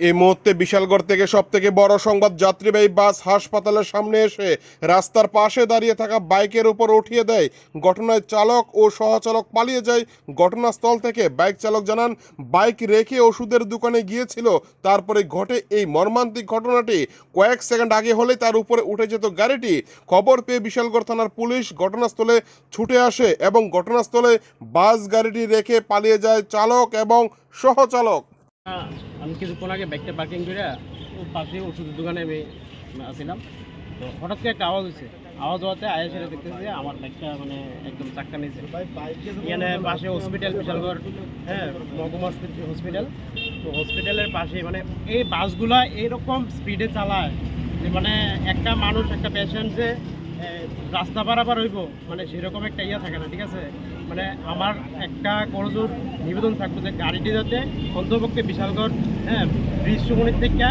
এই মুহূর্তে বিশালগড় থেকে সব থেকে বড় সংবাদ, যাত্রীবাহী বাস হাসপাতালের সামনে এসে রাস্তার পাশে দাঁড়িয়ে থাকা বাইকের উপর উঠিয়ে দেয়। ঘটনায় চালক ও সহচালক পালিয়ে যায়। ঘটনাস্থল থেকে বাইক চালক জানান, বাইক রেখে ওষুধের দোকানে গিয়েছিল। তারপরে ঘটে এই মর্মান্তিক ঘটনাটি। কয়েক সেকেন্ড আগে হলেই তার উপরে উঠে যেত গাড়িটি। খবর পেয়ে বিশালগড় থানার পুলিশ ঘটনাস্থলে ছুটে আসে এবং ঘটনাস্থলে বাস গাড়িটি রেখে পালিয়ে যায় চালক এবং সহচালক। আমি কিছুক্ষণ আগে বাইকটা পার্কিং করে পাশে ওষুধের দোকানে আমি আসছিলাম তো হঠাৎ করে একটা আওয়াজ হয়েছে আওয়াজ হওয়াতে আয়া সেটা দেখতেছি আমার বাইকটা মানে একদম চাক্কা নিয়েছে এখানে পাশে হসপিটাল বিশালগড় হ্যাঁ মহকুমা হসপিটাল তো হসপিটালের পাশে মানে এই বাসগুলা এইরকম স্পিডে চালায় যে মানে একটা মানুষ, একটা পেশেন্ট যে রাস্তা পারাপার হইব মানে সেরকম একটা ইয়ে থাকে না ঠিক আছে? মানে আমার একটা করজোর নিবেদন থাকবে যে গাড়িটি যাতে অন্তপক্ষে বিশালগড় হ্যাঁ ব্রিজ সুমনির থেকে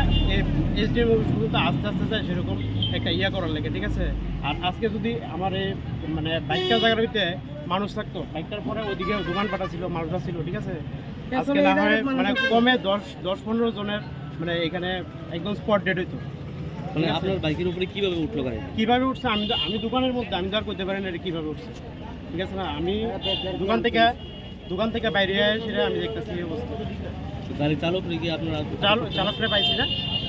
এসডিএম পর্যন্ত আস্তে আস্তে যায় সেরকম একটা ইয়া করার লেগে ঠিক আছে? আর আজকে যদি আমার এই মানে বাইকটা জায়গার হইতে মানুষ থাকতো বাইকটার পরে ওইদিকে দোকান পাটা ছিল মানুষরা ছিল ঠিক আছে? আজকে না হয় মানে কমে দশ দশ পনেরো জনের মানে এখানে একদম স্পট ডেট হইতো। মানে আপনার বাইকের উপরে কীভাবে উঠল গাড়ি কীভাবে উঠছে? আমি তো- আমি দোকানের মধ্যে আমি তো আর করতে পারি না এটা কীভাবে উঠছে। ঠিক আছে না? আমি দোকান থেকে দোকান থেকে বাইরে সেটা আমি দেখতেছি এই অবস্থা। গাড়ি চালক নাকি আপনার চালক চালকটা পাইছি না।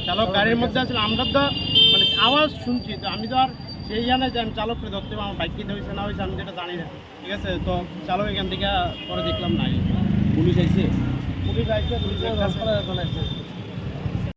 চালক গাড়ির মধ্যে আসলে আমরা তো মানে আওয়াজ শুনছি তো আমি তো আর সেই জানে যে আমি চালককে ধরতে আমার বাইক কিনতে হয়েছে না হয়েছে আমি যেটা জানি না। ঠিক আছে তো চালক এখান থেকে পরে দেখলাম নাই। পুলিশ আইছে? পুলিশ আইসে পুলিশ